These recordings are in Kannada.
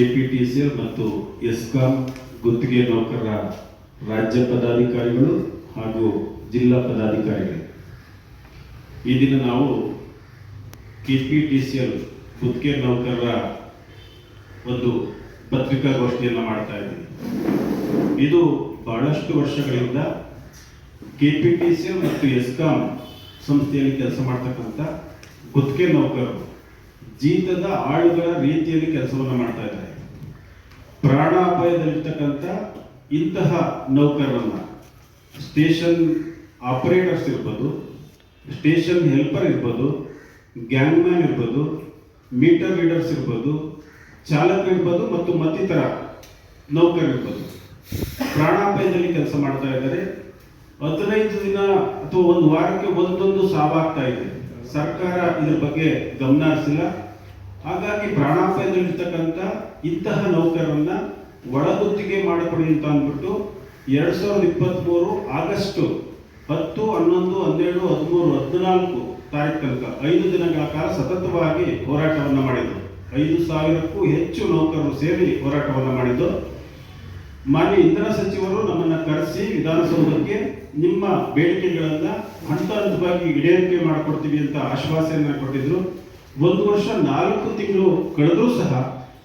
ಕೆಪಿಟಿಸಿಎಲ್ ಮತ್ತು ಎಸ್ಕಾಂ ಗುತ್ತಿಗೆ ನೌಕರರ ರಾಜ್ಯ ಪದಾಧಿಕಾರಿಗಳು ಹಾಗೂ ಜಿಲ್ಲಾ ಪದಾಧಿಕಾರಿಗಳು. ಈ ದಿನ ನಾವು ಕೆಪಿಟಿಸಿಎಲ್ ಗುತ್ತಿಗೆ ನೌಕರರ ಒಂದು ಪತ್ರಿಕಾಗೋಷ್ಠಿಯನ್ನು ಮಾಡ್ತಾ ಇದ್ದೀವಿ. ಇದು ಬಹಳಷ್ಟು ವರ್ಷಗಳಿಂದ ಕೆಪಿಟಿಸಿಎಲ್ ಮತ್ತು ಎಸ್ಕಾಂ ಸಂಸ್ಥೆಯಲ್ಲಿ ಕೆಲಸ ಮಾಡ್ತಕ್ಕಂಥ ಗುತ್ತಿಗೆ ನೌಕರರು ಜೀತದ ಆಳುಗಳ ರೀತಿಯಲ್ಲಿ ಕೆಲಸವನ್ನು ಮಾಡ್ತಾ ಇದ್ದಾರೆ. ಪ್ರಾಣಾಪಾಯದಲ್ಲಿರ್ತಕ್ಕಂಥ ಇಂತಹ ನೌಕರರನ್ನ ಸ್ಟೇಷನ್ ಆಪರೇಟರ್ಸ್ ಇರ್ಬೋದು, ಸ್ಟೇಷನ್ ಹೆಲ್ಪರ್ ಇರ್ಬೋದು, ಗ್ಯಾಂಗ್ಮ್ಯಾನ್ ಇರ್ಬೋದು, ಮೀಟರ್ ರೀಡರ್ಸ್ ಇರ್ಬೋದು, ಚಾಲಕ ಇರ್ಬೋದು ಮತ್ತು ಮತ್ತಿತರ ನೌಕರರು ಇರ್ಬೋದು. ಪ್ರಾಣಾಪಾಯದಲ್ಲಿ ಕೆಲಸ ಮಾಡ್ತಾ ಇದ್ದಾರೆ. ಹದಿನೈದು ದಿನ ಅಥವಾ ಒಂದು ವಾರಕ್ಕೆ ಒಂದೊಂದು ಸಾವಾಗ್ತಾ ಇದೆ. ಸರ್ಕಾರ ಇದ್ರ ಬಗ್ಗೆ ಗಮನ ಹರಿಸಿಲ್ಲ. ಹಾಗಾಗಿ ಪ್ರಾಣಾಪಾಯದಲ್ಲಿರ್ತಕ್ಕಂಥ ಇಂತಹ ನೌಕರರನ್ನ ಒಳಗುತ್ತಿಗೆ ಮಾಡಿಕೊಡಿ ಅಂತ ಅಂದ್ಬಿಟ್ಟು ಎರಡ್ ಸಾವಿರದ ಇಪ್ಪತ್ತ್ಮೂರು ಆಗಸ್ಟ್ ಹತ್ತು, ಹನ್ನೊಂದು, ಹನ್ನೆರಡು, ಹದಿಮೂರು, ಹದಿನಾಲ್ಕು ತಾರೀಕು ತನಕ ಐದು ದಿನಗಳ ಕಾಲ ಸತತವಾಗಿ ಹೋರಾಟವನ್ನು ಮಾಡಿದ್ರು. ಐದು ಸಾವಿರಕ್ಕೂ ಹೆಚ್ಚು ನೌಕರರು ಸೇರಿ ಹೋರಾಟವನ್ನು ಮಾಡಿದ್ದು. ಮಾನ್ಯ ಇಂಧನ ಸಚಿವರು ನಮ್ಮನ್ನ ಕರೆಸಿ ವಿಧಾನಸೌಧಕ್ಕೆ ನಿಮ್ಮ ಬೇಡಿಕೆಗಳನ್ನ ಹಂತ ಹಂತವಾಗಿ ಈಡೇರಿಕೆ ಮಾಡಿಕೊಡ್ತೀವಿ ಅಂತ ಆಶ್ವಾಸೆಯನ್ನು ಕೊಟ್ಟಿದ್ರು. ಒಂದು ವರ್ಷ ನಾಲ್ಕು ತಿಂಗಳು ಕಳೆದರೂ ಸಹ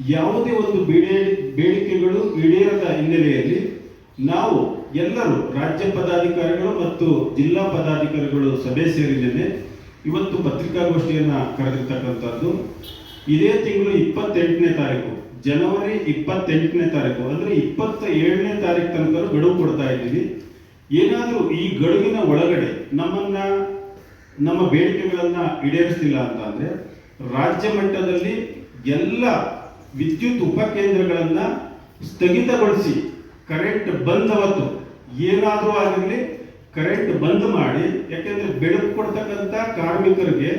ಯಾವುದೇ ಒಂದು ಬೇಡಿ ಬೇಡಿಕೆಗಳು ಈಡೇರದ ಹಿನ್ನೆಲೆಯಲ್ಲಿ ನಾವು ಎಲ್ಲರೂ ರಾಜ್ಯ ಪದಾಧಿಕಾರಿಗಳು ಮತ್ತು ಜಿಲ್ಲಾ ಪದಾಧಿಕಾರಿಗಳು ಸಭೆ ಸೇರಿದ್ದೇನೆ. ಇವತ್ತು ಪತ್ರಿಕಾಗೋಷ್ಠಿಯನ್ನ ಕರೆದಿರ್ತಕ್ಕಂಥದ್ದು. ಇದೇ ತಿಂಗಳು ಇಪ್ಪತ್ತೆಂಟನೇ ತಾರೀಕು. ಜನವರಿ ಇಪ್ಪತ್ತೆಂಟನೇ ತಾರೀಕು. ಅಂದ್ರೆ ಇಪ್ಪತ್ತ ಏಳನೇ ತಾರೀಕು ತನಕ ಗಡುವು ಕೊಡ್ತಾ ಇದ್ದೀವಿ. ಏನಾದರೂ ಈ ಗಡುವಿನ ಒಳಗಡೆ ನಮ್ಮನ್ನ ನಮ್ಮ ಬೇಡಿಕೆಗಳನ್ನ ಈಡೇರಿಸ್ತಿಲ್ಲ ಅಂತ ಅಂದ್ರೆ ರಾಜ್ಯ ಮಟ್ಟದಲ್ಲಿ ಎಲ್ಲ ವಿದ್ಯುತ್ ಉಪಕೇಂದ್ರಗಳನ್ನ ಸ್ಥಗಿತಗೊಳಿಸಿ ಕರೆಂಟ್ ಬಂದ್ ಅವತ್ತು ಏನಾದರೂ ಆಗಿರಲಿ ಕರೆಂಟ್ ಬಂದ್ ಮಾಡಿ, ಯಾಕೆಂದ್ರೆ ಬೆಳಕು ಕೊಡ್ತಕ್ಕಂಥ ಕಾರ್ಮಿಕರಿಗೆ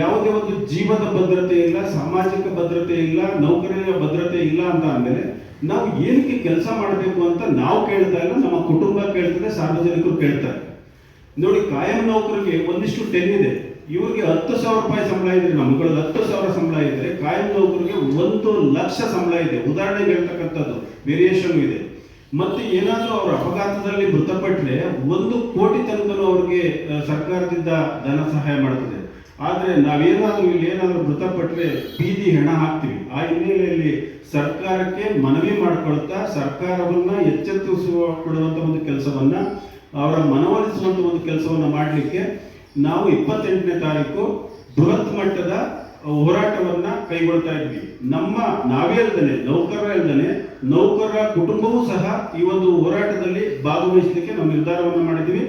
ಯಾವುದೇ ಒಂದು ಜೀವದ ಭದ್ರತೆ ಇಲ್ಲ, ಸಾಮಾಜಿಕ ಭದ್ರತೆ ಇಲ್ಲ ನೌಕರಿಯ ಭದ್ರತೆ ಇಲ್ಲ ಅಂತ ಅಂದಮೇಲೆ ನಾವು ಏನಕ್ಕೆ ಕೆಲಸ ಮಾಡಬೇಕು ಅಂತ ನಾವು ಕೇಳ್ತಾ ಇಲ್ಲ, ನಮ್ಮ ಕುಟುಂಬ ಕೇಳ್ತದೆ, ಸಾರ್ವಜನಿಕರು ಕೇಳ್ತಾರೆ. ನೋಡಿ, ಕಾಯಂ ನೌಕರಿಗೆ ಒಂದಿಷ್ಟು ಟೆನ್ ಇದೆ. ಇವರಿಗೆ ಹತ್ತು ಸಾವಿರ ರೂಪಾಯಿ ಸಂಬಳ ಇದೆ ನಮ್ಗಳಲ್ಲಿ ಹತ್ತು ಸಾವಿರ ಸಂಬಳ ಇದ್ರೆ ಕಾಯಂ ನೌಕರಿಗೆ ಒಂದು ಲಕ್ಷ ಸಂಬಳ ಇದೆ. ಉದಾಹರಣೆಗೆ ಹೇಳ್ತಕ್ಕಂಥದ್ದು ವೇರಿಯೇಷನ್ ಇದೆ. ಮತ್ತೆ ಏನಾದರೂ ಅವರು ಅಪಘಾತದಲ್ಲಿ ಮೃತಪಟ್ಟರೆ ಒಂದು ಕೋಟಿ ತನಕ ಅವ್ರಿಗೆ ಸರ್ಕಾರದಿಂದ ಧನ ಸಹಾಯ ಮಾಡ್ತದೆ. ಆದರೆ ನಾವೇನಾದರೂ ಇಲ್ಲಿ ಏನಾದರೂ ಮೃತಪಟ್ಟರೆ ಬೀದಿ ಹೆಣ ಹಾಕ್ತೀವಿ. ಆ ಹಿನ್ನೆಲೆಯಲ್ಲಿ ಸರ್ಕಾರಕ್ಕೆ ಮನವಿ ಮಾಡ್ಕೊಳ್ತಾ ಸರ್ಕಾರವನ್ನ ಎಚ್ಚೆತ್ತಿಸುವ ಕೊಡುವಂಥ ಒಂದು ಕೆಲಸವನ್ನ ಅವರ ಮನವೊಲಿಸುವಂತ ಒಂದು ಕೆಲಸವನ್ನು ಮಾಡಲಿಕ್ಕೆ ನಾವು ಇಪ್ಪತ್ತೆಂಟನೇ ತಾರೀಕು ಬೃಹತ್ ಮಟ್ಟದ ಹೋರಾಟವನ್ನ ಕೈಗೊಳ್ತಾ ಇದ್ವಿ. ನಮ್ಮ, ನಾವೇ ಅಲ್ದನೆ, ನೌಕರರ ಅಲ್ದನೆ, ನೌಕರರ ಕುಟುಂಬವೂ ಸಹ ಈ ಒಂದು ಹೋರಾಟದಲ್ಲಿ ಭಾಗವಹಿಸಲಿಕ್ಕೆ ನಾವು ನಿರ್ಧಾರವನ್ನು ಮಾಡಿದ್ವಿ.